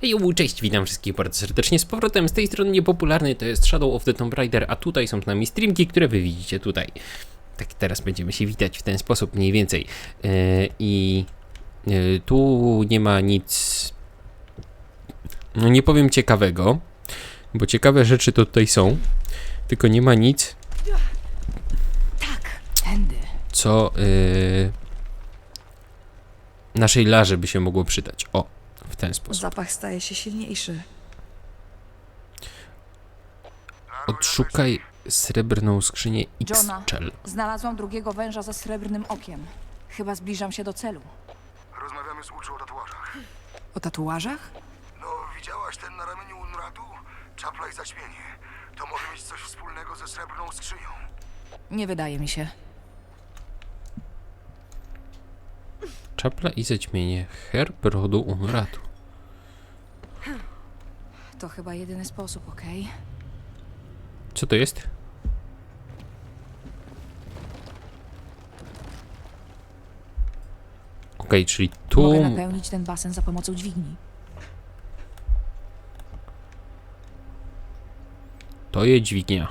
Hej, cześć, witam wszystkich bardzo serdecznie z powrotem. Z tej strony niepopularny to jest Shadow of the Tomb Raider, a tutaj są z nami streamki, które wy widzicie tutaj. Tak, teraz będziemy się witać w ten sposób mniej więcej. E, I e, tu nie ma nic, no nie powiem ciekawego, bo ciekawe rzeczy to tutaj są, tylko nie ma nic, Tak, co e, naszej larze by się mogło przydać. O, w ten sposób. Zapach staje się silniejszy. Odszukaj srebrną skrzynię Johna. X-Chell. Znalazłam drugiego węża ze srebrnym okiem. Chyba zbliżam się do celu. Rozmawiamy z Uczu o tatuażach. O tatuażach? No, widziałaś ten na ramieniu Unratu? Czapla i zaćmienie. To może mieć coś wspólnego ze srebrną skrzynią. Nie wydaje mi się. Czapla i zaćmienie. Herb rodu Unratu. To chyba jedyny sposób, okej? Co to jest? Okej, czyli tu... Mogę napełnić ten basen za pomocą dźwigni. To jest dźwignia.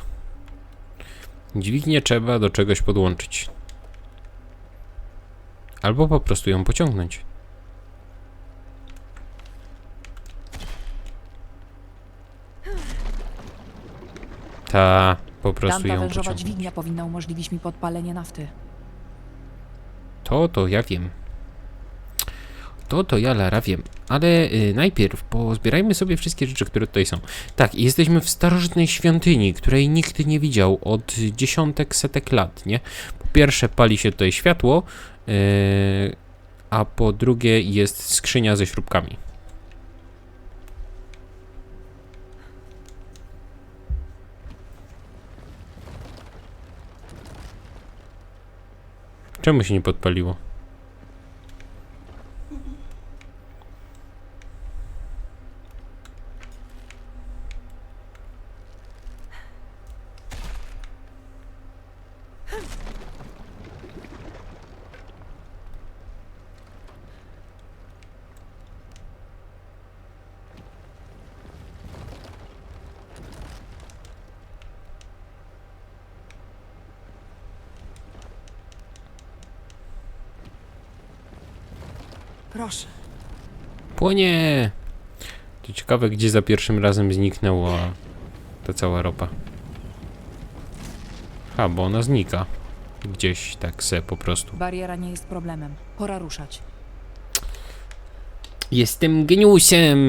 Dźwignię trzeba do czegoś podłączyć. Albo po prostu ją pociągnąć. Ta, po prostu Tamta ją wężowa pociągnąć. dźwignia powinna umożliwić mi podpalenie nafty. To, to ja wiem. To, to ja Lara wiem. Ale y, najpierw pozbierajmy sobie wszystkie rzeczy, które tutaj są. Tak, jesteśmy w starożytnej świątyni, której nikt nie widział od dziesiątek, setek lat, nie? Po pierwsze pali się tutaj światło, y, a po drugie jest skrzynia ze śrubkami. Czemu się nie podpaliło? Proszę. Płonie! To ciekawe, gdzie za pierwszym razem zniknęła ta cała ropa. Ha, bo ona znika. Gdzieś tak se po prostu. Bariera nie jest problemem. Pora ruszać. Jestem geniusem!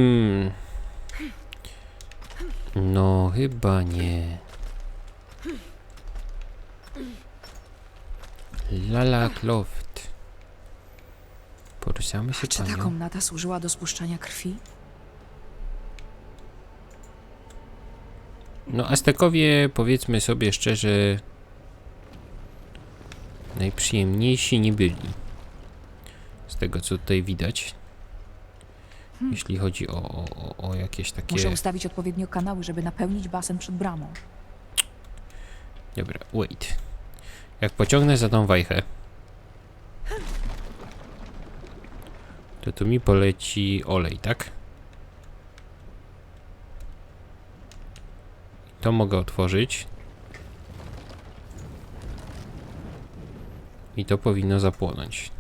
No, chyba nie. Lala Croft. Poruszamy się Czy ta komnata służyła do spuszczania krwi? No, Aztekowie, powiedzmy sobie szczerze, najprzyjemniejsi nie byli. Z tego, co tutaj widać. Jeśli chodzi o, o, o- o jakieś takie... Muszę ustawić odpowiednio kanały, żeby napełnić basen przed bramą. Dobra, wait. Jak pociągnę za tą wajchę, to tu mi poleci olej, tak? To mogę otworzyć. I to powinno zapłonąć.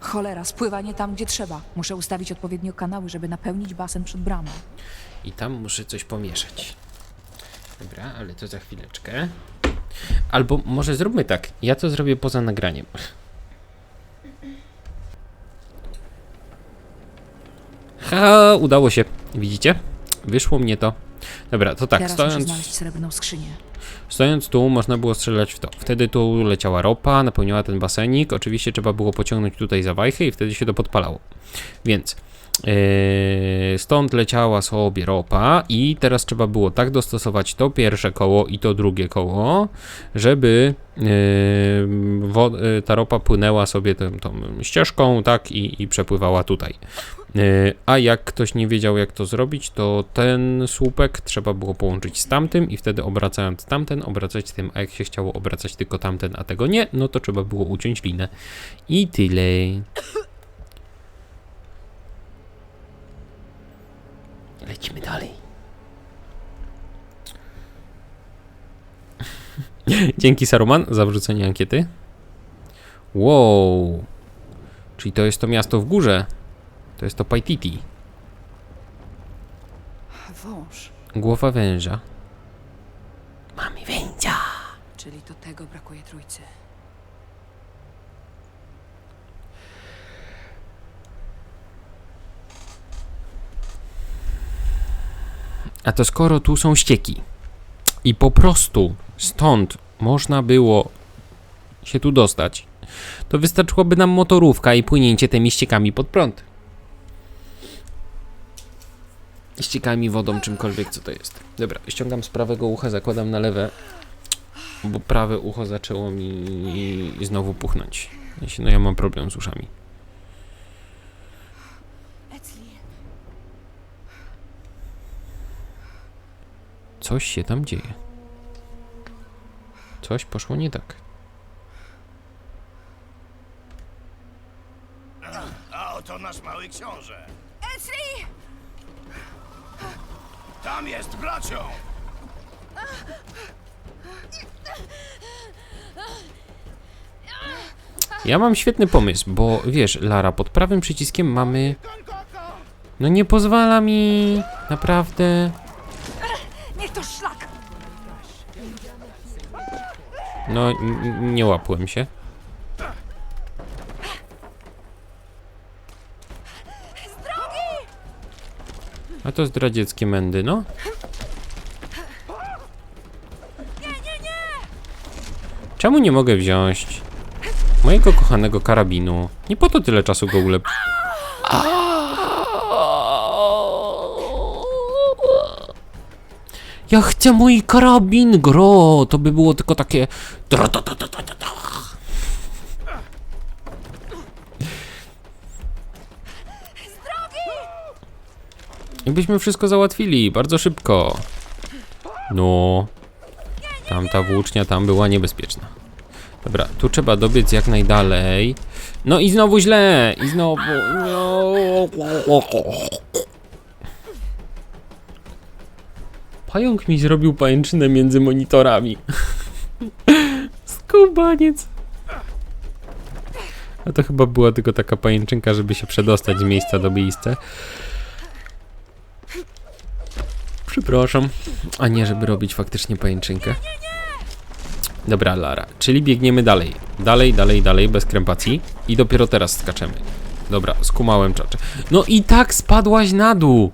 Cholera, spływa nie tam, gdzie trzeba. Muszę ustawić odpowiednio kanały, żeby napełnić basen przed bramą. I tam muszę coś pomieszać. Dobra, ale to za chwileczkę. Albo może zróbmy tak. Ja to zrobię poza nagraniem. Ha, udało się. Widzicie? Wyszło mnie to. Dobra, to tak, Teraz muszę stojąc, znaleźć srebrną skrzynię. Stojąc tu można było strzelać w to. Wtedy tu leciała ropa, napełniała ten basenik. Oczywiście trzeba było pociągnąć tutaj za wajchę i wtedy się to podpalało. Więc Yy, stąd leciała sobie ropa i teraz trzeba było tak dostosować to pierwsze koło i to drugie koło, żeby yy, yy, ta ropa płynęła sobie tą, tą ścieżką, tak, i, i przepływała tutaj. Yy, a jak ktoś nie wiedział jak to zrobić, to ten słupek trzeba było połączyć z tamtym i wtedy obracając tamten, obracać tym, a jak się chciało obracać tylko tamten, a tego nie, no to trzeba było uciąć linę. I tyle. Lecimy dalej. Dzięki Saruman za wrzucenie ankiety. Wow. Czyli to jest to miasto w górze. To jest to Paititi. Wąż. Głowa węża. Tego brakuje trójcy. A to skoro tu są ścieki i po prostu stąd można było się tu dostać, to wystarczyłaby nam motorówka i płynięcie tymi ściekami pod prąd. Ściekami, wodą, czymkolwiek co to jest. Dobra, ściągam z prawego ucha, zakładam na lewe, bo prawe ucho zaczęło mi znowu puchnąć. No ja mam problem z uszami. Coś się tam dzieje. Coś poszło nie tak. A oto nasz mały książę. Esri! Tam jest bracią! Ja mam świetny pomysł, bo wiesz, Lara, pod prawym przyciskiem mamy. No nie pozwala mi. Naprawdę. Niech to szlak! No, nie łapłem się. A to zdradzieckie mędy, no. Czemu nie mogę wziąć mojego kochanego karabinu? Nie po to tyle czasu go ulep... Ja chcę mój karabin, gro! To by było tylko takie... I byśmy wszystko załatwili, bardzo szybko. No. Tamta włócznia tam była niebezpieczna. Dobra, tu trzeba dobiec jak najdalej. No i znowu źle! I znowu... No. Pająk mi zrobił pajęczynę między monitorami. Skubaniec. A to chyba była tylko taka pajęczynka, żeby się przedostać z miejsca do miejsca. Przepraszam. A nie, żeby robić faktycznie pajęczynkę. Dobra, Lara. Czyli biegniemy dalej. Dalej, dalej, dalej, bez krępacji. I dopiero teraz skaczemy. Dobra, skumałem czacze. No i tak spadłaś na dół.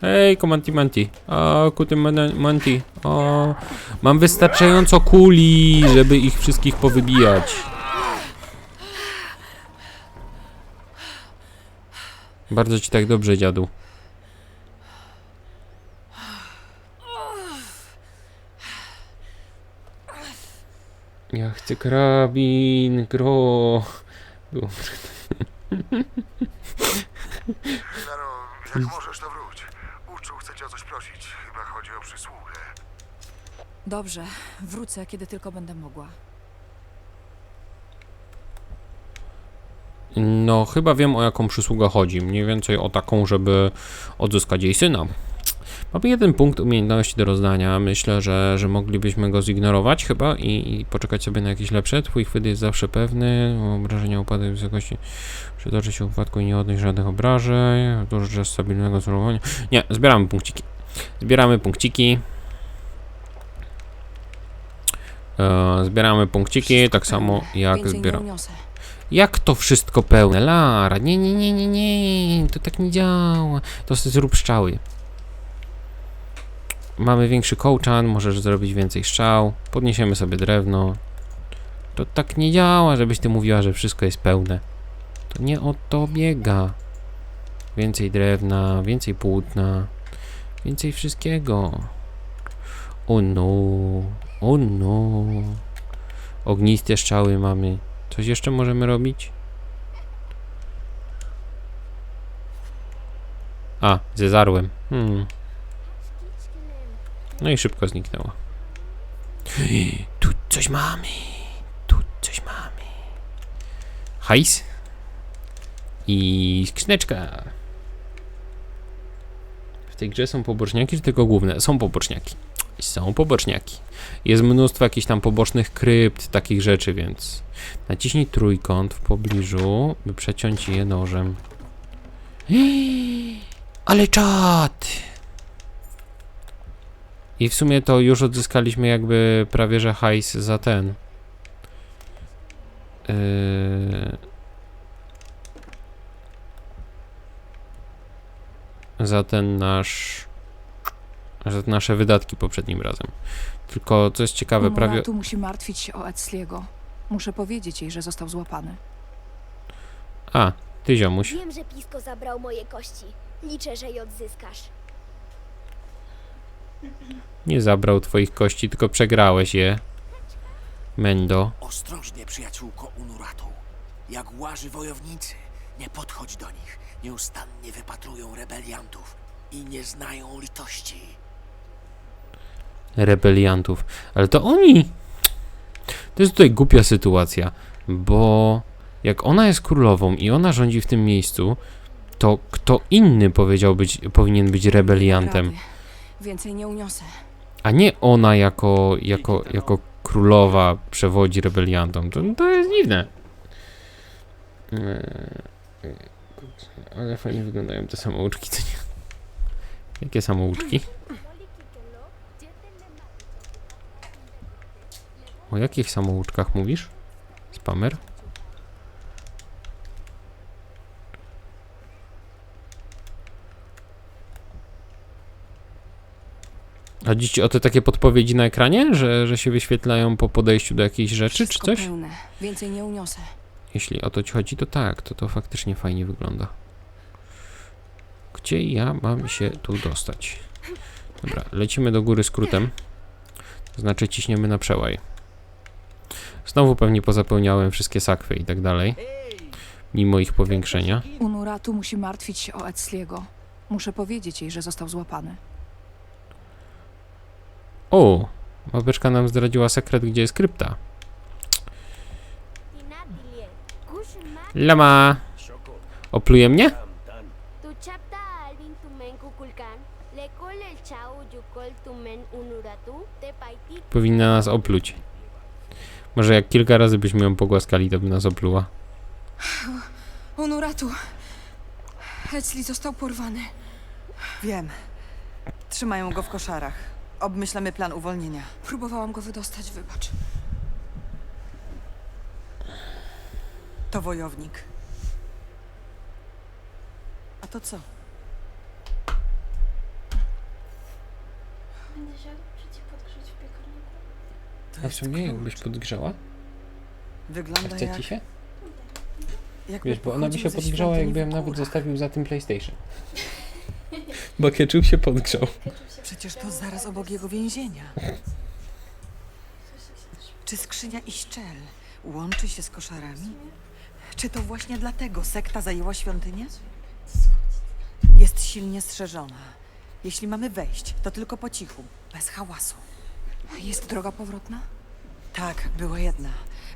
Hej, komanti manti. O, kuty man- manti. O, mam wystarczająco kuli, żeby ich wszystkich powybijać. Bardzo ci tak dobrze, dziadu. Ja chcę karabin, gro. Laro, jak możesz, to wróć. Uczuł chce cię o coś prosić. Chyba chodzi o przysługę. Dobrze, wrócę, kiedy tylko będę mogła. No, chyba wiem o jaką przysługę chodzi. Mniej więcej o taką, żeby odzyskać jej syna. Mamy jeden punkt umiejętności do rozdania. Myślę, że, że moglibyśmy go zignorować chyba i, i poczekać sobie na jakieś lepsze. Twój chwyt jest zawsze pewny. Obrażenia upadek wysokości przytoczy się upadku i nie odnieść żadnych obrażeń. Dużo czas stabilnego celowania. Nie, zbieramy punkciki. Zbieramy punkciki. E, zbieramy punkciki, tak samo jak zbieram. Jak to wszystko pełne? Lara, nie, nie, nie, nie, nie, to tak nie działa. To sobie zrób strzały. Mamy większy kołczan, możesz zrobić więcej strzał. Podniesiemy sobie drewno. To tak nie działa, żebyś ty mówiła, że wszystko jest pełne. To nie o to biega. Więcej drewna, więcej płótna, więcej wszystkiego. O no, o no. Ogniste strzały mamy. Coś jeszcze możemy robić? A, zezarłem. Hmm. No i szybko zniknęła. Tu coś mamy. Tu coś mamy. Hajs? I skrzyneczka. W tej grze są poboczniaki, czy tylko główne? Są poboczniaki. Są poboczniaki. Jest mnóstwo jakichś tam pobocznych krypt, takich rzeczy, więc naciśnij trójkąt w pobliżu, by przeciąć je nożem. Ale czad! I w sumie to już odzyskaliśmy jakby prawie że hajs za ten. Yy... Za ten nasz. Nasze wydatki poprzednim razem. Tylko co jest ciekawe, prawie. tu musi martwić się o Edsliego. Muszę powiedzieć jej, że został złapany. A, ty ziomuś. Wiem, że Pisko zabrał moje kości. Liczę, że je odzyskasz. Nie zabrał twoich kości, tylko przegrałeś je. Mendo. Ostrożnie, przyjaciółko Unuratu. Jak łaży wojownicy, nie podchodź do nich. Nieustannie wypatrują rebeliantów i nie znają litości. Rebeliantów. Ale to oni. To jest tutaj głupia sytuacja, bo jak ona jest królową i ona rządzi w tym miejscu, to kto inny powiedział być, powinien być rebeliantem. Więcej nie uniosę. a nie ona jako, jako, jako królowa przewodzi rebeliantom. To, to jest dziwne. Eee, Ale fajnie wyglądają te samouczki, co nie? Jakie samouczki? O jakich samouczkach mówisz? Spamer? Chodzi ci o te takie podpowiedzi na ekranie, że, że się wyświetlają po podejściu do jakiejś rzeczy czy Wszystko coś? pełne. Więcej nie uniosę. Jeśli o to ci chodzi, to tak, to to faktycznie fajnie wygląda. Gdzie ja mam się tu dostać? Dobra, lecimy do góry skrótem. To znaczy ciśniemy na przełaj. Znowu pewnie pozapełniałem wszystkie sakwy i tak dalej. Mimo ich powiększenia. Unuratu musi martwić się o Edsliego. Muszę powiedzieć jej, że został złapany. O! Małpeczka nam zdradziła sekret, gdzie jest krypta. Lama! Opluje mnie? Powinna nas opluć. Może jak kilka razy byśmy ją pogłaskali, to by nas opluła. Unuratu! Edsli został porwany. Wiem. Trzymają go w koszarach. Obmyślamy plan uwolnienia. Próbowałam go wydostać, wybacz. To wojownik. A to co? Będę się ci podgrzeć w piekarniku. To A w jest sumie jakbyś klucz. podgrzała? Wygląda Chce jak... ci się? jakby Wiesz, bo ona by pochodził się ze podgrzała, świątyni jakby ją nawet zostawił za tym PlayStation. Bo ketchup się podgrzał. Przecież to zaraz obok jego więzienia. Czy skrzynia i szczel łączy się z koszarami? Czy to właśnie dlatego sekta zajęła świątynię? Jest silnie strzeżona. Jeśli mamy wejść, to tylko po cichu, bez hałasu. Jest droga powrotna? Tak, była jedna.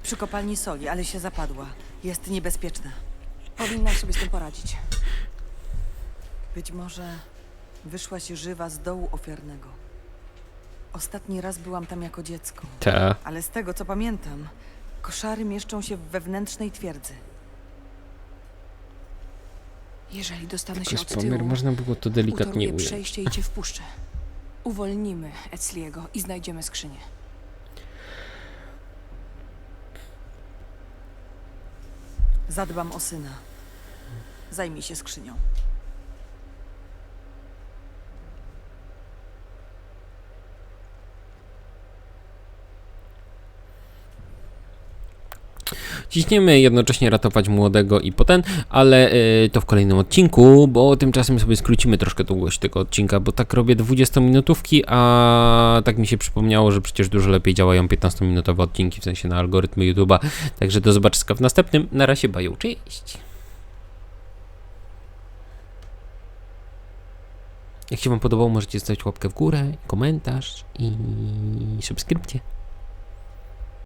Przy kopalni soli, ale się zapadła. Jest niebezpieczna. Powinnam sobie z tym poradzić. Być może wyszłaś żywa z dołu ofiarnego. Ostatni raz byłam tam jako dziecko, Ta. ale z tego co pamiętam, koszary mieszczą się w wewnętrznej twierdzy. Jeżeli dostanę się Tylko od tyłu, można było to delikatnie utoruję ująć. przejście i cię wpuszczę. Uwolnimy Edsliego i znajdziemy skrzynię. Zadbam o syna. Zajmij się skrzynią. Ciśniemy jednocześnie ratować młodego i potem, ale y, to w kolejnym odcinku, bo tymczasem sobie skrócimy troszkę długość tego odcinka, bo tak robię 20-minutówki, a tak mi się przypomniało, że przecież dużo lepiej działają 15-minutowe odcinki, w sensie na algorytmy YouTube'a. Także do zobaczenia w następnym. Na razie, bają, cześć! Jak się Wam podobało, możecie zostawić łapkę w górę, komentarz i subskrypcję.